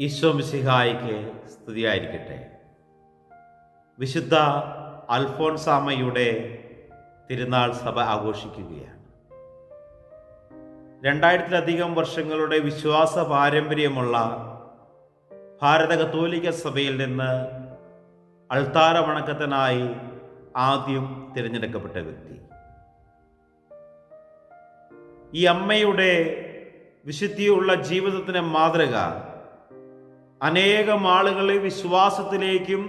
ഈശോ മിസിഹായിക്ക് സ്തുതിയായിരിക്കട്ടെ. വിശുദ്ധ അൽഫോൺസാമയുടെ തിരുനാൾ സഭ ആഘോഷിക്കുകയാണ്. രണ്ടായിരത്തിലധികം വർഷങ്ങളുടെ വിശ്വാസ പാരമ്പര്യമുള്ള ഭാരത കത്തോലിക്ക സഭയിൽ നിന്ന് അൾത്താര വണക്കത്തിനായി ആദ്യം തിരഞ്ഞെടുക്കപ്പെട്ട വ്യക്തി. ഈ അമ്മയുടെ വിശുദ്ധിയുള്ള ജീവിതത്തിന് മാതൃക അനേകം ആളുകളെ വിശ്വാസത്തിലേക്കും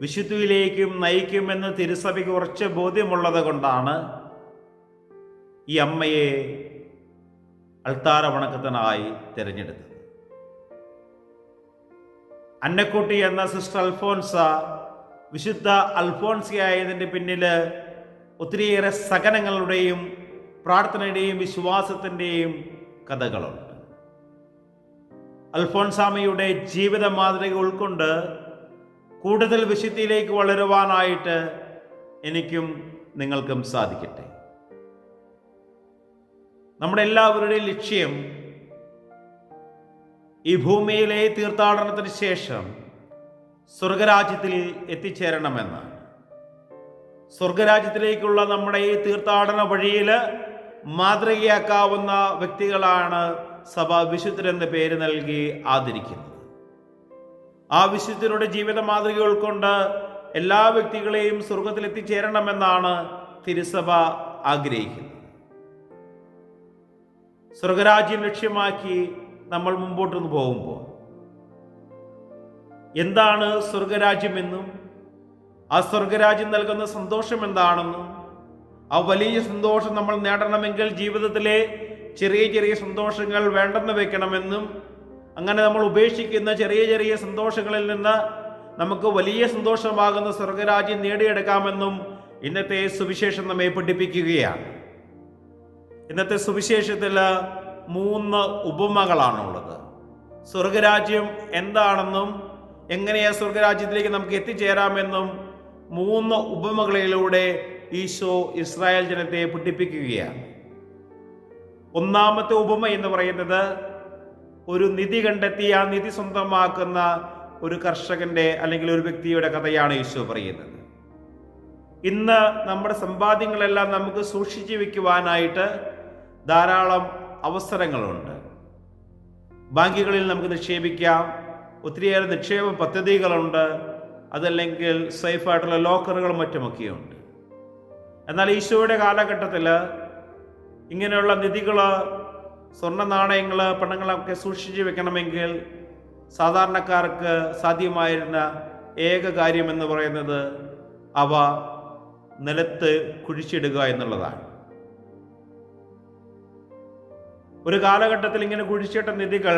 വിശുദ്ധിയിലേക്കും നയിക്കുമെന്ന് തിരുസഭയ്ക്ക് ഉറച്ച ബോധ്യമുള്ളത് കൊണ്ടാണ് ഈ അമ്മയെ അൾത്താര വണക്കത്തിനായി തിരഞ്ഞെടുത്തത്. അന്നക്കുട്ടി എന്ന സിസ്റ്റർ അൽഫോൻസ വിശുദ്ധ അൽഫോൻസിയായതിന്റെ പിന്നിൽ ഒത്തിരിയേറെ സകനങ്ങളുടെയും പ്രാർത്ഥനയുടെയും വിശ്വാസത്തിന്റെയും കഥകളുണ്ട്. അൽഫോൻസാമയുടെ ജീവിത മാതൃക ഉൾക്കൊണ്ട് കൂടുതൽ വിശുദ്ധിയിലേക്ക് വളരുവാനായിട്ട് എനിക്കും നിങ്ങൾക്കും സാധിക്കട്ടെ. നമ്മുടെ എല്ലാവരുടെയും ലക്ഷ്യം ഈ ഭൂമിയിലെ തീർത്ഥാടനത്തിന് ശേഷം സ്വർഗരാജ്യത്തിൽ എത്തിച്ചേരണമെന്നാണ്. സ്വർഗരാജ്യത്തിലേക്കുള്ള നമ്മുടെ ഈ തീർത്ഥാടന വഴിയിൽ മാതൃകയാക്കാവുന്ന വ്യക്തികളാണ് സഭ വിശുദ്ധരെന്ന പേര് നൽകി ആദരിക്കുന്നത് ആ വിശുദ്ധരുടെ ജീവിത മാതൃക ഉൾക്കൊണ്ട് എല്ലാ വ്യക്തികളെയും സ്വർഗത്തിൽ എത്തിച്ചേരണമെന്നാണ് തിരുസഭ ആഗ്രഹിക്കുന്നത്. സ്വർഗരാജ്യം ലക്ഷ്യമാക്കി നമ്മൾ മുമ്പോട്ട് പോകുമ്പോൾ എന്താണ് സ്വർഗരാജ്യമെന്നും ആ സ്വർഗരാജ്യം നൽകുന്ന സന്തോഷം എന്താണെന്നും ആ വലിയ സന്തോഷം നമ്മൾ നേടണമെങ്കിൽ ജീവിതത്തിലെ ചെറിയ ചെറിയ സന്തോഷങ്ങൾ വേണ്ടെന്ന് വെക്കണമെന്നും അങ്ങനെ നമ്മൾ ഉപേക്ഷിക്കുന്ന ചെറിയ ചെറിയ സന്തോഷങ്ങളിൽ നിന്ന് നമുക്ക് വലിയ സന്തോഷമാകുന്ന സ്വർഗരാജ്യം നേടിയെടുക്കാമെന്നും ഇന്നത്തെ സുവിശേഷം നമ്മെ പഠിപ്പിക്കുകയാണ്. ഇന്നത്തെ സുവിശേഷത്തിൽ മൂന്ന് ഉപമകളാണുള്ളത്. സ്വർഗരാജ്യം എന്താണെന്നും എങ്ങനെയാ സ്വർഗരാജ്യത്തിലേക്ക് നമുക്ക് എത്തിച്ചേരാമെന്നും മൂന്ന് ഉപമകളിലൂടെ ഈശോ ഇസ്രായേൽ ജനത്തെ പഠിപ്പിക്കുകയാണ്. ഒന്നാമത്തെ ഉപമ എന്ന് പറയുന്നത് ഒരു നിധി കണ്ടെത്തി ആ നിധി സ്വന്തമാക്കുന്ന ഒരു കർഷകന്റെ അല്ലെങ്കിൽ ഒരു വ്യക്തിയുടെ കഥയാണ് യേശു പറയുന്നത്. ഇന്ന് നമ്മുടെ സമ്പാദ്യങ്ങളെല്ലാം നമുക്ക് സൂക്ഷിച്ചു വെക്കുവാനായിട്ട് ധാരാളം അവസരങ്ങളുണ്ട്. ബാങ്കുകളിൽ നമുക്ക് നിക്ഷേപിക്കാം. ഒത്തിരിയേറെ നിക്ഷേപ പദ്ധതികളുണ്ട്. അതല്ലെങ്കിൽ സേഫായിട്ടുള്ള ലോക്കറുകളും മറ്റുമൊക്കെയുണ്ട്. എന്നാൽ ഈശോയുടെ കാലഘട്ടത്തിൽ ഇങ്ങനെയുള്ള നിധികൾ സ്വർണ നാണയങ്ങൾ പണങ്ങളൊക്കെ സൂക്ഷിച്ചു വെക്കണമെങ്കിൽ സാധാരണക്കാർക്ക് സാധ്യമായിരുന്ന ഏക കാര്യം എന്ന് പറയുന്നത് അവ നിലത്ത് കുഴിച്ചിടുക എന്നുള്ളതാണ്. ഒരു കാലഘട്ടത്തിൽ ഇങ്ങനെ കുഴിച്ചിട്ട നിധികൾ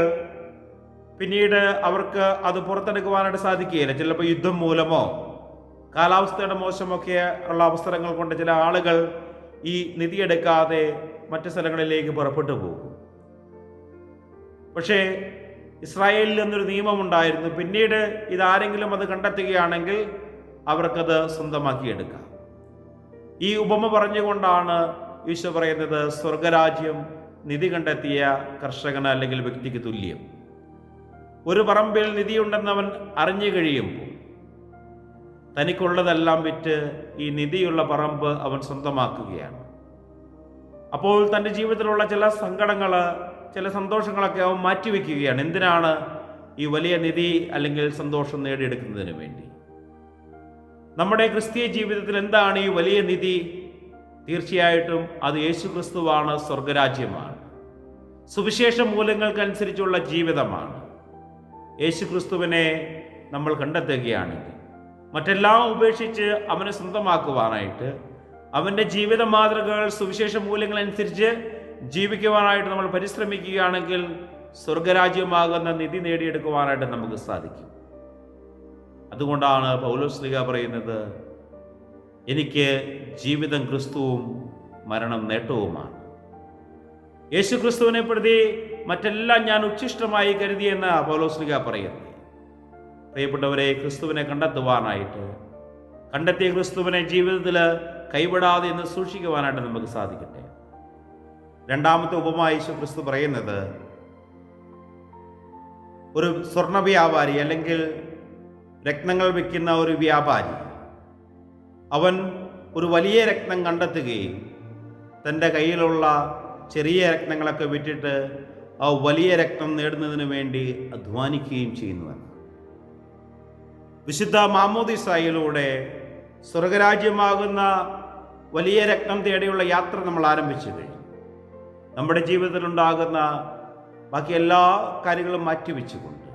പിന്നീട് അവർക്ക് അത് പുറത്തെടുക്കുവാനായിട്ട് സാധിക്കുകയില്ല. ചിലപ്പോൾ യുദ്ധം മൂലമോ കാലാവസ്ഥയുടെ മോശമൊക്കെ ഉള്ള അവസരങ്ങൾ കൊണ്ട് ചില ആളുകൾ ഈ നിധിയെടുക്കാതെ മറ്റു സ്ഥലങ്ങളിലേക്ക് പുറപ്പെട്ടു പോകും. പക്ഷേ ഇസ്രായേലിൽ എന്നൊരു നിയമമുണ്ടായിരുന്നു. പിന്നീട് ഇതാരെങ്കിലും അത് കണ്ടെത്തുകയാണെങ്കിൽ അവർക്കത് സ്വന്തമാക്കിയെടുക്കാം. ഈ ഉപമ പറഞ്ഞുകൊണ്ടാണ് ഈശോ പറയുന്നത് സ്വർഗരാജ്യം നിധി കണ്ടെത്തിയ കർഷകന് അല്ലെങ്കിൽ വ്യക്തിക്ക് തുല്യം. ഒരു പറമ്പിൽ നിധിയുണ്ടെന്നവൻ അറിഞ്ഞു കഴിയുമ്പോൾ തനിക്കുള്ളതെല്ലാം വിറ്റ് ഈ നിധിയുള്ള പറമ്പ് അവൻ സ്വന്തമാക്കുകയാണ്. അപ്പോൾ തന്റെ ജീവിതത്തിലുള്ള ചില സങ്കടങ്ങൾ ചില സന്തോഷങ്ങളൊക്കെ അവൻ മാറ്റിവെക്കുകയാണ്. എന്തിനാണ് ഈ വലിയ നിധി അല്ലെങ്കിൽ സന്തോഷം നേടിയെടുക്കുന്നതിന് വേണ്ടി? നമ്മുടെ ക്രിസ്തീയ ജീവിതത്തിൽ എന്താണ് ഈ വലിയ നിധി? തീർച്ചയായിട്ടും അത് യേശു ക്രിസ്തുവാണ് സ്വർഗരാജ്യമാണ്. സുവിശേഷ മൂല്യങ്ങൾക്കനുസരിച്ചുള്ള ജീവിതമാണ്. യേശു ക്രിസ്തുവിനെ നമ്മൾ കണ്ടെത്തുകയാണെങ്കിൽ മറ്റെല്ലാം ഉപേക്ഷിച്ച് അവനെ സ്വന്തമാക്കുവാനായിട്ട് അവന്റെ ജീവിത മാതൃകകൾ സുവിശേഷ മൂല്യങ്ങൾ അനുസരിച്ച് ജീവിക്കുവാനായിട്ട് നമ്മൾ പരിശ്രമിക്കുകയാണെങ്കിൽ സ്വർഗരാജ്യമാകുന്ന നിധി നേടിയെടുക്കുവാനായിട്ട് നമുക്ക് സാധിക്കും. അതുകൊണ്ടാണ് പൗലോസ്ലിക പറയുന്നത് എനിക്ക് ജീവിതം ക്രിസ്തുവും മരണം നേട്ടവുമാണ്. യേശു ക്രിസ്തുവിനെ പ്രതി മറ്റെല്ലാം ഞാൻ ഉച്ഛിഷ്ടമായി കരുതിയെന്ന് പൗലോസ്ലിക പറയുന്നു. പ്രിയപ്പെട്ടവരെ ക്രിസ്തുവിനെ കണ്ടെത്തുവാനായിട്ട് കണ്ടെത്തിയ ക്രിസ്തുവിനെ ജീവിതത്തിൽ കൈവിടാതെ എന്ന് സൂക്ഷിക്കുവാനായിട്ട് നമുക്ക് സാധിക്കട്ടെ. രണ്ടാമത്തെ ഉപമ യേശു ക്രിസ്തു പറയുന്നത് ഒരു സ്വർണ വ്യാപാരി അല്ലെങ്കിൽ രക്തങ്ങൾ വിൽക്കുന്ന ഒരു വ്യാപാരി അവൻ ഒരു വലിയ രക്തം കണ്ടെത്തുകയും തന്റെ കയ്യിലുള്ള ചെറിയ രക്തങ്ങളൊക്കെ വിറ്റിട്ട് ആ വലിയ രക്തം നേടുന്നതിന് വേണ്ടി അധ്വാനിക്കുകയും ചെയ്യുന്നുവെന്ന് വിശുദ്ധ മാമോദിസായിലൂടെ സ്വർഗരാജ്യമാകുന്ന വലിയ രക്തം തേടിയുള്ള യാത്ര നമ്മൾ ആരംഭിച്ചു കഴിഞ്ഞു. നമ്മുടെ ജീവിതത്തിലുണ്ടാകുന്ന ബാക്കി എല്ലാ കാര്യങ്ങളും മാറ്റിവെച്ചുകൊണ്ട്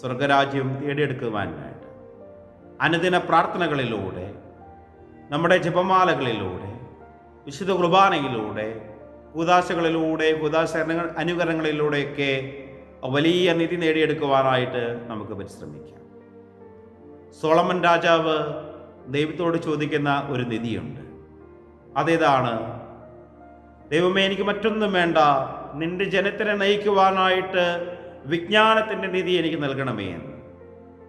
സ്വർഗരാജ്യം തേടിയെടുക്കുവാനായിട്ട് അനുദിന പ്രാർത്ഥനകളിലൂടെ നമ്മുടെ ജപമാലകളിലൂടെ വിശുദ്ധ കുർബാനയിലൂടെ ഉദാശകളിലൂടെ കൂതാശ അനുകരണങ്ങളിലൂടെയൊക്കെ വലിയ നിധി നേടിയെടുക്കുവാനായിട്ട് നമുക്ക് പരിശ്രമിക്കാം. സോളമൻ രാജാവ് ദൈവത്തോട് ചോദിക്കുന്ന ഒരു നിധിയുണ്ട്. അതേതാണ്? ദൈവമേ എനിക്ക് മറ്റൊന്നും വേണ്ട. നിന്റെ ജനത്തിനെ നയിക്കുവാനായിട്ട് വിജ്ഞാനത്തിന്റെ നിധി എനിക്ക് നൽകണമേ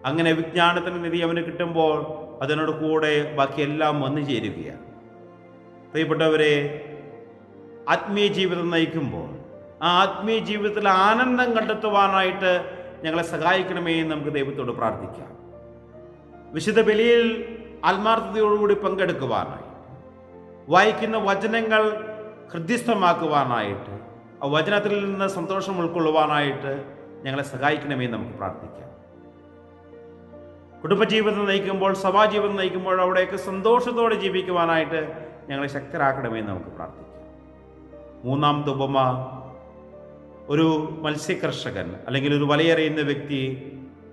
അങ്ങനെ വിജ്ഞാനത്തിന്റെ നിധി അവന് കിട്ടുമ്പോൾ അതിനോട് കൂടെ ബാക്കിയെല്ലാം വന്നു ചേരുകയാണ്. പ്രിയപ്പെട്ടവരെ ആത്മീയ ജീവിതം നയിക്കുമ്പോൾ ആ ആത്മീയ ജീവിതത്തിൽ ആനന്ദം കണ്ടെത്തുവാനായിട്ട് ഞങ്ങളെ സഹായിക്കണമേ എന്ന് നമുക്ക് ദൈവത്തോട് പ്രാർത്ഥിക്കാം. വിശുദ്ധ ബലിയിൽ ആത്മാർത്ഥതയോടുകൂടി പങ്കെടുക്കുവാനായി. വായിക്കുന്ന വചനങ്ങൾ ഹൃദ്യസ്ഥമാക്കുവാനായിട്ട് ആ വചനത്തിൽ നിന്ന് സന്തോഷം ഉൾക്കൊള്ളുവാനായിട്ട് ഞങ്ങളെ സഹായിക്കണമേ നമുക്ക് പ്രാർത്ഥിക്കാം. കുടുംബജീവിതം നയിക്കുമ്പോൾ സഭാജീവിതം നയിക്കുമ്പോൾ അവിടെയൊക്കെ സന്തോഷത്തോടെ ജീവിക്കുവാനായിട്ട് ഞങ്ങളെ ശക്തരാക്കണമേ നമുക്ക് പ്രാർത്ഥിക്കാം. മൂന്നാം ഉപമ ഒരു മത്സ്യകർഷകൻ അല്ലെങ്കിൽ ഒരു വലയെറിയുന്ന വ്യക്തി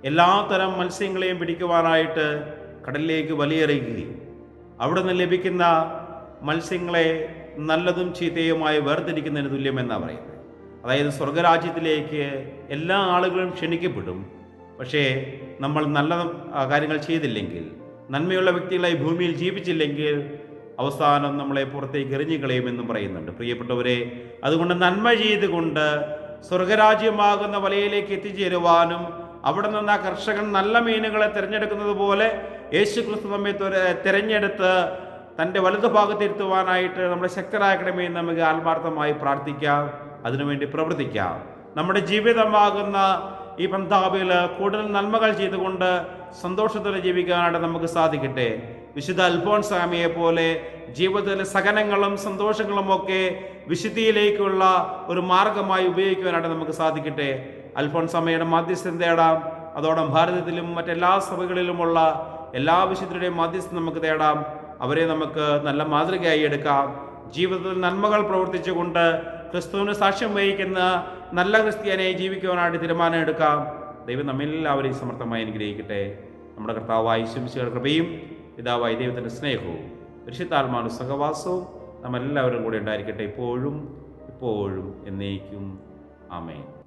എല്ലാത്തരം മത്സ്യങ്ങളെയും പിടിക്കുവാനായിട്ട് കടലിലേക്ക് വലിയെറിയുകയും അവിടെ നിന്ന് ലഭിക്കുന്ന മത്സ്യങ്ങളെ നല്ലതും ചീത്തയുമായി വേർതിരിക്കുന്നതിന് തുല്യമെന്നാണ് പറയുന്നത്. അതായത് സ്വർഗരാജ്യത്തിലേക്ക് എല്ലാ ആളുകളും ക്ഷണിക്കപ്പെടും. പക്ഷേ നമ്മൾ നല്ല കാര്യങ്ങൾ ചെയ്തില്ലെങ്കിൽ നന്മയുള്ള വ്യക്തികളായി ഭൂമിയിൽ ജീവിച്ചില്ലെങ്കിൽ അവസാനം നമ്മളെ പുറത്തേക്ക് എറിഞ്ഞു കളയുമെന്നും പറയുന്നുണ്ട്. പ്രിയപ്പെട്ടവരെ അതുകൊണ്ട് നന്മ ചെയ്തുകൊണ്ട് സ്വർഗരാജ്യമാകുന്ന വലയിലേക്ക് എത്തിച്ചേരുവാനും അവിടെ നിന്ന് ആ കർഷകൻ നല്ല മീനുകളെ തിരഞ്ഞെടുക്കുന്നത് പോലെ യേശു ക്രിസ്തു നമ്മെ തിരഞ്ഞെടുത്ത് തന്റെ വലതുഭാഗത്തിരുത്തുവാനായിട്ട് നമ്മുടെ ശക്തരാക്കണമേ നമുക്ക് ആത്മാർത്ഥമായി പ്രാർത്ഥിക്കാം. അതിനുവേണ്ടി പ്രവർത്തിക്കാം. നമ്മുടെ ജീവിതമാകുന്ന ഈ പന്താബിൽ കൂടുതൽ നന്മകൾ ചെയ്തുകൊണ്ട് സന്തോഷത്തോടെ ജീവിക്കാനായിട്ട് നമുക്ക് സാധിക്കട്ടെ. വിശുദ്ധ അൽഫോൻസാമിയെ പോലെ ജീവിതത്തിലെ സഹനങ്ങളും സന്തോഷങ്ങളും ഒക്കെ വിശുദ്ധിയിലേക്കുള്ള ഒരു മാർഗമായി ഉപയോഗിക്കുവാനായിട്ട് നമുക്ക് സാധിക്കട്ടെ. അൽഫോൻസാമയുടെ മാധ്യസ്ഥം തേടാം. അതോടൊപ്പം ഭാരതത്തിലും മറ്റെല്ലാ സഭകളിലുമുള്ള എല്ലാ വിശുദ്ധരുടെയും മാധ്യസ്ഥം നമുക്ക് തേടാം. അവരെ നമുക്ക് നല്ല മാതൃകയായി എടുക്കാം. ജീവിതത്തിൽ നന്മകൾ പ്രവർത്തിച്ചുകൊണ്ട് ക്രിസ്തുവിന് സാക്ഷ്യം വഹിക്കുന്ന നല്ല ക്രിസ്ത്യാനിയായി ജീവിക്കുവാനായിട്ട് തീരുമാനം എടുക്കാം. ദൈവം നമ്മെല്ലാവരെയും സമർത്ഥമായി അനുഗ്രഹിക്കട്ടെ. നമ്മുടെ കർത്താവായ ശംസിയുടെ കൃപയും പിതാവായ ദൈവത്തിന്റെ സ്നേഹവും പരിശുദ്ധാത്മാനു സഹവാസവും നമ്മെല്ലാവരും കൂടെ ഉണ്ടായിരിക്കട്ടെ ഇപ്പോഴും ഇപ്പോഴും എന്നേക്കും. ആമേൻ.